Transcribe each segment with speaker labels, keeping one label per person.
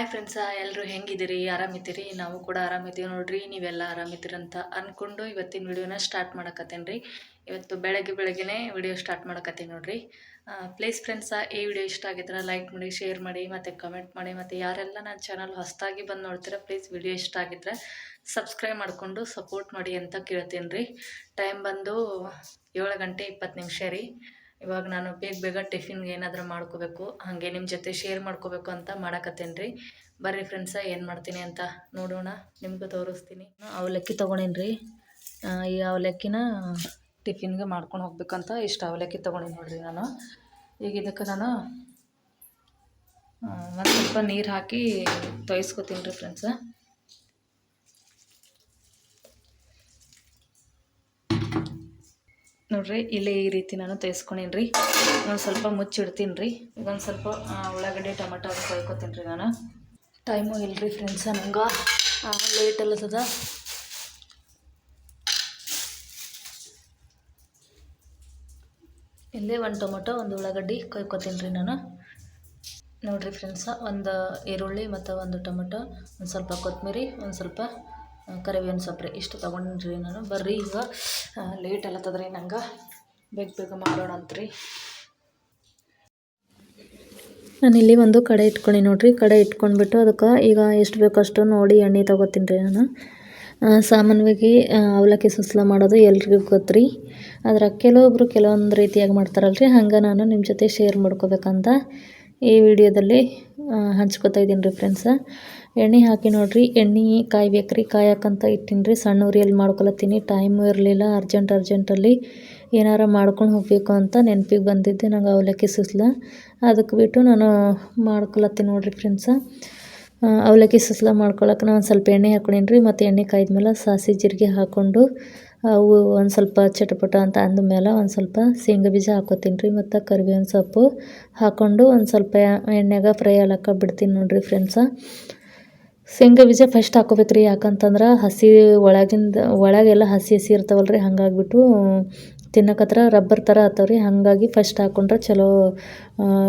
Speaker 1: Hi friends ಎಲ್ಲರೂ ಹೆಂಗಿದ್ದೀರಿ? ಆರಾಮಿದ್ದೀರಿ? ನಾವು ಕೂಡ ಆರಾಮಿದ್ದೀವಿ ನೋಡ್ರಿ. ನೀವೆಲ್ಲ ಅಂತ ಅಂದ್ಕೊಂಡು ಇವತ್ತಿನ ವಿಡಿಯೋನ ಸ್ಟಾರ್ಟ್ ಮಾಡಕತ್ತೇನೆ ರೀ. ಇವತ್ತು ಬೆಳಗ್ಗೆ ಬೆಳಗ್ಗೆನೇ ವಿಡಿಯೋ ಸ್ಟಾರ್ಟ್ ಮಾಡಕತ್ತೀನಿ ನೋಡ್ರಿ. ಪ್ಲೀಸ್ ಫ್ರೆಂಡ್ಸ ಈ ವಿಡಿಯೋ ಇಷ್ಟ ಆಗಿದ್ರೆ ಲೈಕ್ ಮಾಡಿ ಶೇರ್ ಮಾಡಿ, ಮತ್ತು ಕಮೆಂಟ್ ಮಾಡಿ, ಮತ್ತು ಯಾರೆಲ್ಲ ನನ್ನ ಚಾನಲ್ ಹೊಸದಾಗಿ ಬಂದು ನೋಡ್ತೀರ ಪ್ಲೀಸ್ ವಿಡಿಯೋ ಇಷ್ಟ ಆಗಿದ್ರೆ ಸಬ್ಸ್ಕ್ರೈಬ್ ಮಾಡಿಕೊಂಡು ಸಪೋರ್ಟ್ ಮಾಡಿ ಅಂತ ಕೇಳ್ತೀನಿ ರೀ. ಟೈಮ್ ಬಂದು ಏಳು ಗಂಟೆ ಇಪ್ಪತ್ತು ನಿಮಿಷ ರೀ. ಇವಾಗ ನಾನು ಬೇಗ ಬೇಗ ಟಿಫಿನ್ಗೆ ಏನಾದರೂ ಮಾಡ್ಕೋಬೇಕು, ಹಾಗೆ ನಿಮ್ಮ ಜೊತೆ ಶೇರ್ ಮಾಡ್ಕೋಬೇಕು ಅಂತ ಮಾಡಕತ್ತೇನೆ ರೀ ಬರ್ರಿ ಫ್ರೆಂಡ್ಸ ಏನು ಮಾಡ್ತೀನಿ ಅಂತ ನೋಡೋಣ, ನಿಮಗೂ ತೋರಿಸ್ತೀನಿ. ಅವಲಕ್ಕಿ ತೊಗೊಂಡೇನಿ ರೀ ಈ ಅವಲಕ್ಕಿನ ಟಿಫಿನ್ಗೆ ಮಾಡ್ಕೊಂಡು ಹೋಗ್ಬೇಕಂತ ಇಷ್ಟು ಅವಲಕ್ಕಿ ತೊಗೊಂಡಿನಿ ನೋಡಿರಿ ನಾನು. ಈಗ ಇದಕ್ಕೆ ನಾನು ಒಂದು ಸ್ವಲ್ಪ ನೀರು ಹಾಕಿ ತೊಯ್ಸ್ಕೊತೀನಿ ರೀ ಫ್ರೆಂಡ್ಸ ನೋಡ್ರಿ, ಇಲ್ಲೇ ಈ ರೀತಿ ನಾನು ತೆಗೆಸ್ಕೊಂಡೀನಿ ರೀ ಒಂದು ಸ್ವಲ್ಪ ಮುಚ್ಚಿಡ್ತೀನಿ ರೀ ಒಂದು ಸ್ವಲ್ಪ ಉಳ್ಳಾಗಡ್ಡೆ, ಟೊಮೆಟೊ ಅದು ಕೊಯ್ಕೊತೀನಿ ರೀ ನಾನು. ಟೈಮು ಇಲ್ರಿ ಫ್ರೆಂಡ್ಸ ನಂಗೆ. ಲೇಟ್ ಅಲ್ಲತದ ಇಲ್ಲೇ ಒಂದು ಟೊಮೆಟೊ, ಒಂದು ಉಳ್ಳಾಗಡ್ಡಿ ಕೊಯ್ಕೊತೀನಿ ರೀ ನಾನು. ನೋಡಿರಿ ಫ್ರೆಂಡ್ಸ ಒಂದು ಈರುಳ್ಳಿ ಮತ್ತು ಒಂದು ಟೊಮೆಟೊ, ಒಂದು ಸ್ವಲ್ಪ ಕೊತ್ತಂಬರಿ ಒಂದು ಸ್ವಲ್ಪ ಕರಿಬೇವಿನ ಸೊಪ್ಪು ಇಷ್ಟು ತೊಗೊಂಡ್ರಿ ನಾನು. ಬರ್ರಿ ಈಗ ಲೇಟ್ ಅಲ್ಲತ್ತದ್ರಿ ನಂಗೆ. ಬೇಗ ಬೇಗ ಮಾಡೋಣ ಅಂತ್ರಿ ಇಲ್ಲಿ ಒಂದು ಕಡೆ ಇಟ್ಕೊಂಡು ನೋಡ್ರಿ. ಕಡೆ ಇಟ್ಕೊಂಡ್ಬಿಟ್ಟು ಅದಕ್ಕೆ ಈಗ ಎಷ್ಟು ಬೇಕಷ್ಟು ನೋಡಿ ಎಣ್ಣೆ ತೊಗೋತೀನಿ ರೀ ನಾನು ಸಾಮಾನ್ಯವಾಗಿ ಅವಲಕ್ಕಿ ಸುಸ್ಲ ಮಾಡೋದು ಎಲ್ರಿಗೂ ಗೊತ್ತ್ರಿ. ಆದ್ರೆ ಕೆಲವೊಬ್ಬರು ಕೆಲವೊಂದು ರೀತಿಯಾಗಿ ಮಾಡ್ತಾರಲ್ರಿ. ಹಂಗೆ ನಾನು ನಿಮ್ಮ ಜೊತೆ ಶೇರ್ ಮಾಡ್ಕೋಬೇಕಂತ ಈ ವಿಡಿಯೋದಲ್ಲಿ ಹಂಚ್ಕೊತಾ ಇದ್ದೀನಿ ರೀ ಫ್ರೆಂಡ್ಸ ಎಣ್ಣೆ ಹಾಕಿ ನೋಡ್ರಿ. ಎಣ್ಣೆ ಕಾಯ್ಬೇಕ್ರಿ ಕಾಯಕ್ಕಂತ ಇಟ್ಟಿನ್ರಿ. ಸಣ್ಣ ಉರಿಯಲ್ಲಿ ಮಾಡ್ಕೊಳತ್ತೀನಿ ಟೈಮು ಇರಲಿಲ್ಲ ಅರ್ಜೆಂಟ್ ಅರ್ಜೆಂಟಲ್ಲಿ ಏನಾರ ಮಾಡ್ಕೊಂಡು ಹೋಗಬೇಕು ಅಂತ ನೆನಪಿಗೆ ಬಂದಿದ್ದೆ. ನಂಗೆ ಅವಲಕ್ಕಿ ಸುಸ್ಲ. ಅದಕ್ಕೆ ಬಿಟ್ಟು ನಾನು ಮಾಡ್ಕೊಳತ್ತೀನಿ ನೋಡ್ರಿ ಫ್ರೆಂಡ್ಸ ಅವಲಕ್ಕಿ ಸುಸ್ಲ ಮಾಡ್ಕೊಳಕ್ಕೆ ನಾನು ಒಂದು ಸ್ವಲ್ಪ ಎಣ್ಣೆ ಹಾಕೊಂಡೀನಿ ರೀ ಮತ್ತು ಎಣ್ಣೆ ಕಾಯ್ದ್ಮೇಲೆ ಸಾಸಿ ಜೀರಿಗೆ ಹಾಕ್ಕೊಂಡು ಅವು ಒಂದು ಸ್ವಲ್ಪ ಚಟಪಟ ಅಂತ ಅಂದಮೇಲೆ ಒಂದು ಸ್ವಲ್ಪ ಶೇಂಗಾ ಬೀಜ ಹಾಕೋತೀನಿ ರೀ ಮತ್ತು ಕರಿಬೇವಿನ ಸೊಪ್ಪು ಹಾಕ್ಕೊಂಡು ಒಂದು ಸ್ವಲ್ಪ ಎಣ್ಣೆಗೆ ಫ್ರೈ ಆಗ್ಲಕ್ಕ ಬಿಡ್ತೀನಿ ನೋಡಿರಿ ಫ್ರೆಂಡ್ಸ ಶೇಂಗಾ ಬೀಜ ಫಸ್ಟ್ ಹಾಕೋಬೇಕು ರೀ ಯಾಕಂತಂದ್ರೆ ಹಸಿ ಒಳಗಿಂದ, ಒಳಗೆಲ್ಲ ಹಸಿ ಹಸಿ ಇರ್ತಾವಲ್ಲ ರೀ ಹಾಗಾಗ್ಬಿಟ್ಟು ತಿನ್ನಕತ್ರ ರಬ್ಬರ್ ಥರ ಆತಾವ್ರಿ, ಹಾಗಾಗಿ ಫಸ್ಟ್ ಹಾಕ್ಕೊಂಡ್ರೆ ಚಲೋ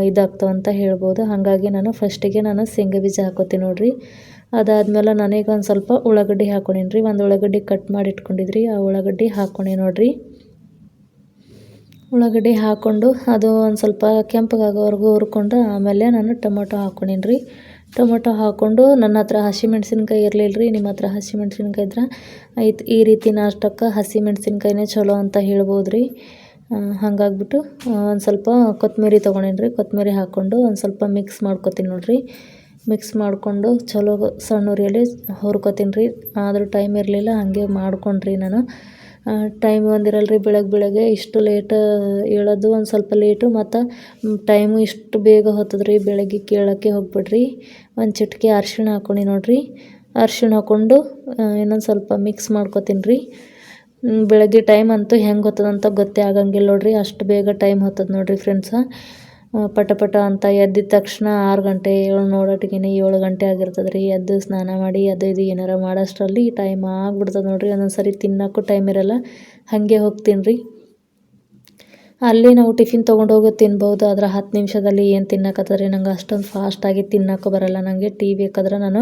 Speaker 1: ಇದಾಗ್ತಾವಂತ ಹೇಳ್ಬೋದು. ಹಾಗಾಗಿ ನಾನು ಫಸ್ಟಿಗೆ ನಾನು ಶೇಂಗಾ ಬೀಜ ಹಾಕೋತೀನಿ ನೋಡಿರಿ. ಅದಾದ್ಮೇಲೆ ನನಗೆ ಒಂದು ಸ್ವಲ್ಪ ಉಳ್ಳಾಗಡ್ಡಿ ಹಾಕೊಂಡೀನಿ ರೀ ಒಂದು ಉಳ್ಳಾಗಡ್ಡಿ ಕಟ್ ಮಾಡಿ ಇಟ್ಕೊಂಡಿದ್ರಿ ಆ ಉಳ್ಳಾಗಡ್ಡಿ ಹಾಕೊಂಡೆ ನೋಡಿರಿ. ಉಳ್ಳಾಗಡ್ಡಿ ಹಾಕ್ಕೊಂಡು ಅದು ಒಂದು ಸ್ವಲ್ಪ ಕೆಂಪಗಾಗೋವರೆಗೂ ಹುರ್ಕೊಂಡು ಆಮೇಲೆ ನಾನು ಟೊಮೊಟೊ ಹಾಕೊಂಡೀನಿ ರೀ ಟೊಮೊಟೊ ಹಾಕ್ಕೊಂಡು ನನ್ನ ಹತ್ರ ಹಸಿಮೆಣ್ಸಿನ್ಕಾಯಿ ಇರಲಿಲ್ಲ ರೀ ನಿಮ್ಮ ಹತ್ರ ಹಸಿಮೆಣ್ಸಿನ್ಕಾಯಿ ಇದ್ರೆ ಆಯ್ತು. ಈ ರೀತಿ ನಾಷ್ಟಕ್ಕೆ ಹಸಿಮೆಣ್ಸಿನ್ಕಾಯಿನೇ ಚಲೋ ಅಂತ ಹೇಳ್ಬೋದು ರೀ ಹಾಗಾಗ್ಬಿಟ್ಟು ಒಂದು ಸ್ವಲ್ಪ ಕೊತ್ತಂಬರಿ ತೊಗೊಂಡೇನಿ ರೀ ಕೊತ್ತಂಬರಿ ಹಾಕ್ಕೊಂಡು ಒಂದು ಸ್ವಲ್ಪ ಮಿಕ್ಸ್ ಮಾಡ್ಕೊತೀನಿ ನೋಡಿರಿ. ಮಿಕ್ಸ್ ಮಾಡಿಕೊಂಡು ಚಲೋ ಸಣ್ಣ ಉರಿಯಲ್ಲಿ ಹುರ್ಕೊತೀನಿ ರೀ ಆದರೂ ಟೈಮ್ ಇರಲಿಲ್ಲ, ಹಾಗೆ ಮಾಡ್ಕೊಂಡ್ರಿ ನಾನು. ಟೈಮ್ ಒಂದಿರಲ್ಲ ರೀ ಬೆಳಗ್ಗೆ ಬೆಳಗ್ಗೆ. ಇಷ್ಟು ಲೇಟ್ ಏಳೋದು ಒಂದು ಸ್ವಲ್ಪ ಲೇಟು ಮತ್ತು ಟೈಮು ಇಷ್ಟು ಬೇಗ ಹೊತ್ತದ ರೀ ಬೆಳಗ್ಗೆ ಕೇಳೋಕ್ಕೆ ಹೋಗ್ಬಿಡ್ರಿ. ಒಂದು ಚಿಟಿಕೆ ಅರ್ಶಿಣ ಹಾಕ್ಕೊಂಡು ನೋಡಿರಿ. ಅರ್ಶಿಣ ಹಾಕ್ಕೊಂಡು ಇನ್ನೊಂದು ಸ್ವಲ್ಪ ಮಿಕ್ಸ್ ಮಾಡ್ಕೊತೀನಿ ರೀ ಬೆಳಗ್ಗೆ ಟೈಮ್ ಅಂತೂ ಹೆಂಗೆ ಹೊತ್ತದಂತ ಗೊತ್ತೇ ಆಗಂಗಿಲ್ಲ ನೋಡಿರಿ. ಅಷ್ಟು ಬೇಗ ಟೈಮ್ ಹೊತ್ತದ ನೋಡ್ರಿ ಫ್ರೆಂಡ್ಸ ಪಟ ಪಟ ಅಂತ ಎದ್ದಿದ ತಕ್ಷಣ ಆರು ಗಂಟೆ ಏಳು ನೋಡೋಟಿಗೆ ಏಳು ಗಂಟೆ ಆಗಿರ್ತದೆ ರೀ ಎದ್ದು ಸ್ನಾನ ಮಾಡಿ ಅದು ಇದು ಏನಾರ ಮಾಡೋಷ್ಟರಲ್ಲಿ ಟೈಮ್ ಆಗ್ಬಿಡ್ತದೆ ನೋಡಿರಿ. ಒಂದೊಂದು ಸರಿ ತಿನ್ನೋಕ್ಕೂ ಟೈಮ್ ಇರಲ್ಲ. ಹಾಗೆ ಹೋಗ್ತೀನಿ ರೀ ಅಲ್ಲಿ ನಾವು ಟಿಫಿನ್ ತೊಗೊಂಡು ಹೋಗಿ ತಿನ್ಬೋದು. ಆದ್ರೆ ಹತ್ತು ನಿಮಿಷದಲ್ಲಿ ಏನು ತಿನ್ನಕತ್ತದ್ರಿ? ನಂಗೆ ಅಷ್ಟೊಂದು ಫಾಸ್ಟಾಗಿ ತಿನ್ನೋಕ್ಕೂ ಬರಲ್ಲ. ನನಗೆ ಟೀ ಬೇಕಾದ್ರೆ ನಾನು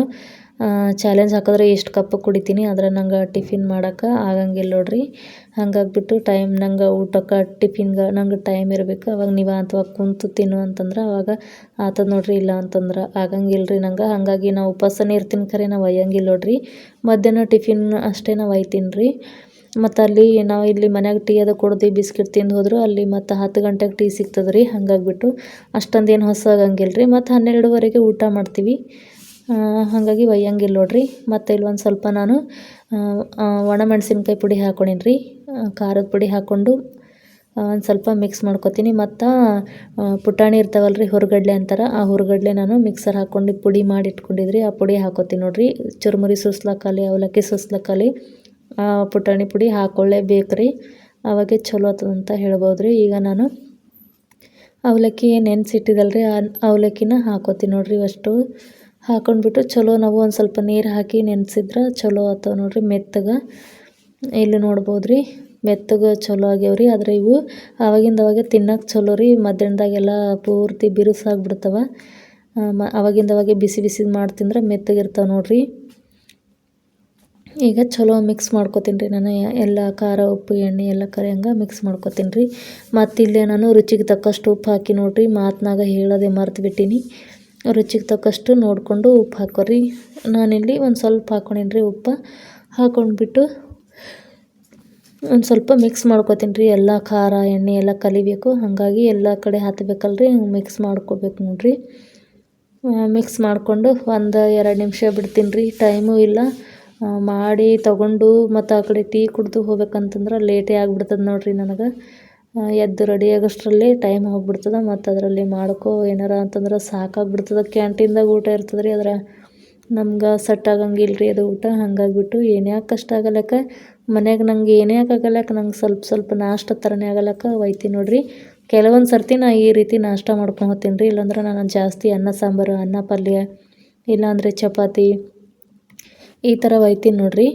Speaker 1: ಚಾಲೆಂಜ್ ಹಾಕಿದ್ರೆ ಎಷ್ಟು ಕಪ್ ಕುಡಿತೀನಿ? ಆದ್ರೆ ನಂಗೆ ಟಿಫಿನ್ ಮಾಡೋಕೆ ಆಗಂಗಿಲ್ಲ ನೋಡ್ರಿ. ಹಂಗಾಗ್ಬಿಟ್ಟು ಟೈಮ್ ನಂಗೆ ಊಟಕ್ಕೆ ಟಿಫಿನ್ಗೆ ನಂಗೆ ಟೈಮ್ ಇರಬೇಕು. ಅವಾಗ ನೀವು ಅಥವಾ ಕುಂತು ತಿನ್ನು ಅಂತಂದ್ರೆ ಅವಾಗ ಆತದ ನೋಡ್ರಿ, ಇಲ್ಲ ಅಂತಂದ್ರೆ ಆಗಂಗಿಲ್ಲ ರೀ ನಂಗೆ. ಹಾಗಾಗಿ ನಾವು ಉಪವಾಸನೇ ಇರ್ತೀನಿ ಖರೆ ನಾವು ಒಯ್ಯಂಗಿಲ್ಲ ನೋಡ್ರಿ. ಮಧ್ಯಾಹ್ನ ಟಿಫಿನ್ ಅಷ್ಟೇ ನಾವು ಒಯ್ತೀನಿ ರೀ ಮತ್ತು ಅಲ್ಲಿ ನಾವು ಇಲ್ಲಿ ಮನ್ಯಾಗ ಟೀ ಅದು ಕುಡ್ದು ಬಿಸ್ಕಿಟ್ ತಿಂದು ಹೋದ್ರು, ಅಲ್ಲಿ ಮತ್ತು ಹತ್ತು ಗಂಟೆಗೆ ಟೀ ಸಿಗ್ತದೆ ರೀ ಹಾಗಾಗ್ಬಿಟ್ಟು ಅಷ್ಟೊಂದೇನು ಹೊಸ ಆಗಂಗಿಲ್ಲ ರೀ ಮತ್ತು ಹನ್ನೆರಡುವರೆಗೆ ಊಟ ಮಾಡ್ತೀವಿ. ಹಾಗಾಗಿ ಒಯ್ಯಂಗಿಲ್ಲ ನೋಡ್ರಿ. ಮತ್ತು ಇಲ್ಲಿ ಒಂದು ಸ್ವಲ್ಪ ನಾನು ಒಣಮೆಣ್ಸಿನ್ಕಾಯಿ ಪುಡಿ ಹಾಕ್ಕೊಂಡೀನಿ ರೀ ಖಾರದ ಪುಡಿ ಹಾಕ್ಕೊಂಡು ಒಂದು ಸ್ವಲ್ಪ ಮಿಕ್ಸ್ ಮಾಡ್ಕೊತೀನಿ. ಮತ್ತು ಪುಟಾಣಿ ಇರ್ತಾವಲ್ಲ ರೀ ಹುರ್ಗಡ್ಲೆ ಅಂತಾರೆ, ಆ ಹುರ್ಗಡ್ಲೆ ನಾನು ಮಿಕ್ಸರ್ ಹಾಕ್ಕೊಂಡು ಪುಡಿ ಮಾಡಿ ಇಟ್ಕೊಂಡಿದ್ರಿ. ಆ ಪುಡಿ ಹಾಕೋತೀನಿ ನೋಡ್ರಿ. ಚುರುಮುರಿ ಸುಸ್ಲಕ್ಕಾಲಿ ಅವಲಕ್ಕಿ ಸುಸ್ಲಕ್ಕಾಲಿ ಪುಟಾಣಿ ಪುಡಿ ಹಾಕ್ಕೊಳ್ಳೇಬೇಕು ರೀ ಅವಾಗೆ ಚಲೋ ಆತದಂತ ಹೇಳ್ಬೋದು ರೀ ಈಗ ನಾನು ಅವಲಕ್ಕಿ ನೆನೆಸಿಟ್ಟಿದ್ದಲ್ಲ ರೀ ಆ, ಅವಲಕ್ಕಿನ ಹಾಕೋತೀನಿ ನೋಡ್ರಿ ಅಷ್ಟು. ಹಾಕೊಂಡ್ಬಿಟ್ಟು ಚಲೋ ನಾವು ಒಂದು ಸ್ವಲ್ಪ ನೀರು ಹಾಕಿ ನೆನೆಸಿದ್ರೆ ಚಲೋ ಆಗ್ತಾವೆ ನೋಡಿರಿ ಮೆತ್ತಗೆ. ಇಲ್ಲಿ ನೋಡ್ಬೋದು ರೀ ಮೆತ್ತಗೆ ಚಲೋ ಆಗ್ಯಾವ ರೀ ಆದರೆ ಇವು ಆವಾಗಿಂದ ಅವಾಗೆ ತಿನ್ನಕ್ಕೆ ಚಲೋ ರೀ, ಮಧ್ಯಾಹ್ನದಾಗೆಲ್ಲ ಪೂರ್ತಿ ಬಿರುಸಾಗ್ಬಿಡ್ತವೆ ಮ ಅವಾಗಿಂದ ಅವಾಗೆ ಬಿಸಿ ಬಿಸಿ ಮಾಡಿ ತಿಂದ್ರೆ ಮೆತ್ತಗಿರ್ತಾವೆ ನೋಡಿರಿ. ಈಗ ಚಲೋ ಮಿಕ್ಸ್ ಮಾಡ್ಕೊತೀನಿ ರೀ ನಾನು, ಎಲ್ಲ ಖಾರ, ಉಪ್ಪು, ಎಣ್ಣೆ ಎಲ್ಲ ಕರೆಯಂಗೆ ಮಿಕ್ಸ್ ಮಾಡ್ಕೊತೀನಿ ರೀ. ಮತ್ತು ಇಲ್ಲೇ ನಾನು ರುಚಿಗೆ ತಕ್ಕಷ್ಟು ಉಪ್ಪು ಹಾಕಿ ನೋಡಿರಿ, ಮಾತನಾಗ ಹೇಳೋದೇ ಮರ್ತು ಬಿಟ್ಟೀನಿ. ರುಚಿಗೆ ತಕ್ಕಷ್ಟು ನೋಡಿಕೊಂಡು ಉಪ್ಪು ಹಾಕೋರಿ ನಾನಿಲ್ಲಿ ಒಂದು ಸ್ವಲ್ಪ ಹಾಕ್ಕೊಂಡೀನಿ ರೀ ಉಪ್ಪು. ಹಾಕ್ಕೊಂಡ್ಬಿಟ್ಟು ಒಂದು ಸ್ವಲ್ಪ ಮಿಕ್ಸ್ ಮಾಡ್ಕೊತೀನಿ ರೀ ಎಲ್ಲ ಖಾರ, ಎಣ್ಣೆ ಎಲ್ಲ ಕಲಿಬೇಕು. ಹಾಗಾಗಿ ಎಲ್ಲ ಕಡೆ ಹತ್ತಬೇಕಲ್ರಿ ಮಿಕ್ಸ್ ಮಾಡ್ಕೋಬೇಕು ನೋಡಿರಿ. ಮಿಕ್ಸ್ ಮಾಡಿಕೊಂಡು ಒಂದು ಎರಡು ನಿಮಿಷ ಬಿಡ್ತೀನಿ ರೀ ಟೈಮು ಇಲ್ಲ. ಮಾಡಿ ತಗೊಂಡು ಮತ್ತು ಆ ಕಡೆ ಟೀ ಕುಡಿದು ಹೋಗ್ಬೇಕಂತಂದ್ರೆ ಲೇಟೇ ಆಗಿಬಿಡ್ತದೆ ನೋಡಿರಿ ನನಗೆ. ಎದ್ದು ರೆಡಿ ಆಗೋಷ್ಟರಲ್ಲಿ ಟೈಮ್ ಹೋಗ್ಬಿಡ್ತದೆ, ಮತ್ತು ಅದರಲ್ಲಿ ಮಾಡ್ಕೋ, ಏನಾರ ಅಂತಂದ್ರೆ ಸಾಕಾಗ್ಬಿಡ್ತದೆ. ಕ್ಯಾಂಟೀನ್ದಾಗ ಊಟ ಇರ್ತದೆ ರೀ ಅದ್ರ ನಮ್ಗೆ ಸೆಟ್ ಆಗಂಗಿಲ್ಲ ರೀ ಅದು ಊಟ. ಹಂಗಾಗಿಬಿಟ್ಟು ಏನ್ಯಾಕೆ ಕಷ್ಟ ಆಗಲಕ್ಕ ಮನ್ಯಾಗ ನಂಗೆ ಏನೇ ಆಗಲ್ಲಕ್ಕ ನಂಗೆ ಸ್ವಲ್ಪ ಸ್ವಲ್ಪ ನಾಷ್ಟ ಥರನೇ ಆಗಲಕ್ಕ ಒಯ್ತೀನಿ ನೋಡಿರಿ. ಕೆಲವೊಂದು ಸರ್ತಿ ನಾ ಈ ರೀತಿ ನಾಷ್ಟ ಮಾಡ್ಕೊಂಡು ಹೋಗ್ತೀನಿ ರೀ ಇಲ್ಲಾಂದ್ರೆ ನಾನು ಜಾಸ್ತಿ ಅನ್ನ ಸಾಂಬಾರು, ಅನ್ನ ಪಲ್ಯ, ಇಲ್ಲಾಂದರೆ ಚಪಾತಿ ಈ ಥರ ಒಯ್ತೀನಿ ನೋಡಿರಿ.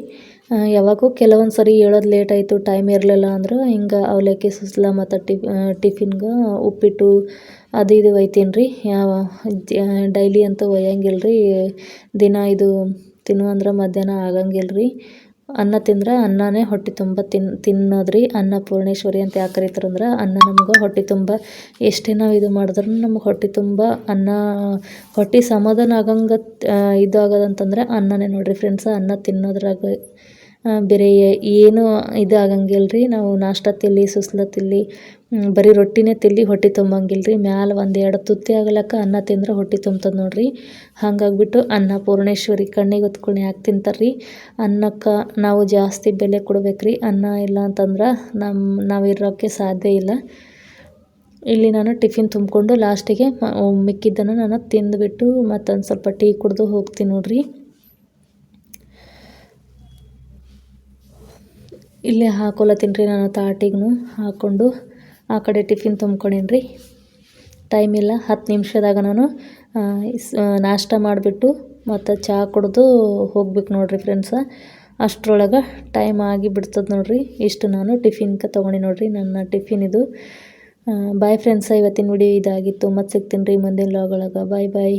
Speaker 1: ಯಾವಾಗೋ ಕೆಲವೊಂದು ಸರಿ ಹೇಳೋದು ಲೇಟ್ ಆಯಿತು ಟೈಮ್ ಇರಲಿಲ್ಲ ಅಂದ್ರೆ ಹಿಂಗೆ ಅವಲಕ್ಕಿ, ಸುಸ್ಲಾ ಮತ್ತು ಟಿಫ್ ಟಿಫಿನ್ಗೆ ಉಪ್ಪಿಟ್ಟು ಅದು ಇದು ಒಯ್ತೀನಿ ರೀ ಯಾವ ಡೈಲಿ ಅಂತೂ ಒಯ್ಯಂಗಿಲ್ಲ ರೀ ದಿನ ಇದು ತಿನ್ನು ಅಂದ್ರೆ ಮಧ್ಯಾಹ್ನ ಆಗಂಗಿಲ್ಲ ರೀ ಅನ್ನ ತಿಂದ್ರೆ ಅನ್ನನೇ ಹೊಟ್ಟೆ ತುಂಬ ತಿನ್, ತಿನ್ನೋದ್ರಿ. ಅನ್ನಪೂರ್ಣೇಶ್ವರಿ ಅಂತ ಯಾಕೆ ಅಂದ್ರೆ ಅನ್ನ ನಮ್ಗೆ ಹೊಟ್ಟೆ ತುಂಬ ಎಷ್ಟೇ ನಾವು ಇದು ಮಾಡಿದ್ರೂ ನಮ್ಗೆ ಹೊಟ್ಟೆ ತುಂಬ ಅನ್ನ, ಹೊಟ್ಟೆ ಸಮಾಧಾನ ಆಗಂಗೆ ಇದು ಆಗೋದಂತಂದ್ರೆ ಅನ್ನನೇ ನೋಡಿರಿ ಫ್ರೆಂಡ್ಸ್ ಅನ್ನ ತಿನ್ನೋದ್ರಾಗ ಬೇರೆ ಏನು ಇದು ಆಗಂಗಿಲ್ಲ ರೀ ನಾವು ನಾಷ್ಟ ತಿಲ್ಲಿ ಸುಸ್ಲ ತಿಲ್ಲಿ ಬರೀ ರೊಟ್ಟಿನೇ ತಿಲ್ಲಿ ಹೊಟ್ಟೆ ತುಂಬಂಗಿಲ್ಲ ರೀ ಮ್ಯಾಲೆ ಒಂದು ಎರಡು ತುತ್ತಿ ಆಗ್ಲಕ್ಕ ಅನ್ನ ತಿಂದ್ರೆ ಹೊಟ್ಟೆ ತುಂಬ್ತದೆ ನೋಡ್ರಿ. ಹಾಗಾಗ್ಬಿಟ್ಟು ಅನ್ನ ಪೂರ್ಣೇಶ್ವರಿ ಕಣ್ಣಿಗೆ ಹೊತ್ಕೊಂಡು ಯಾಕೆ ತಿಂತಾರೆ ರೀ ಅನ್ನಕ್ಕೆ ನಾವು ಜಾಸ್ತಿ ಬೆಲೆ ಕೊಡ್ಬೇಕು ಅನ್ನ ಇಲ್ಲ ಅಂತಂದ್ರೆ ನಮ್ಮ ನಾವು ಇರೋಕ್ಕೆ ಸಾಧ್ಯ ಇಲ್ಲ. ಇಲ್ಲಿ ನಾನು ಟಿಫಿನ್ ತುಂಬಿಕೊಂಡು ಲಾಸ್ಟಿಗೆ ಮಿಕ್ಕಿದ್ದನ್ನು ನಾನು ತಿಂದುಬಿಟ್ಟು ಮತ್ತೊಂದು ಸ್ವಲ್ಪ ಟೀ ಕುಡಿದು ಹೋಗ್ತೀನಿ ನೋಡಿರಿ. ಇಲ್ಲೇ ಹಾಕೊಲತ್ತೀನಿ ರೀ ನಾನು ತಾಟಿಗೂ ಹಾಕ್ಕೊಂಡು ಆ ಕಡೆ ಟಿಫಿನ್ ತುಂಬ್ಕೊಂಡೀನಿ ರೀ. ಟೈಮ್ ಇಲ್ಲ, ಹತ್ತು ನಿಮಿಷದಾಗ ನಾನು ನಾಷ್ಟ ಮಾಡಿಬಿಟ್ಟು ಮತ್ತು ಚಹಾ ಕುಡಿದು ಹೋಗ್ಬೇಕು ನೋಡಿರಿ ಫ್ರೆಂಡ್ಸ ಅಷ್ಟರೊಳಗೆ ಟೈಮ್ ಆಗಿ ಬಿಡ್ತದೆ ನೋಡಿರಿ. ಇಷ್ಟು ನಾನು ಟಿಫಿನ್ಗೆ ತೊಗೊಂಡು ನೋಡಿರಿ. ನನ್ನ ಟಿಫಿನ್ ಇದು. ಬಾಯ್ ಫ್ರೆಂಡ್ಸ ಇವತ್ತಿನ ವಿಡಿಯೋ ಇದಾಗಿತ್ತು. ಮತ್ತು ಸಿಗ್ತೀನಿ ರೀ ಮುಂದಿನ ಲಾಗೊಳಗೆ ಬಾಯ್ ಬಾಯ್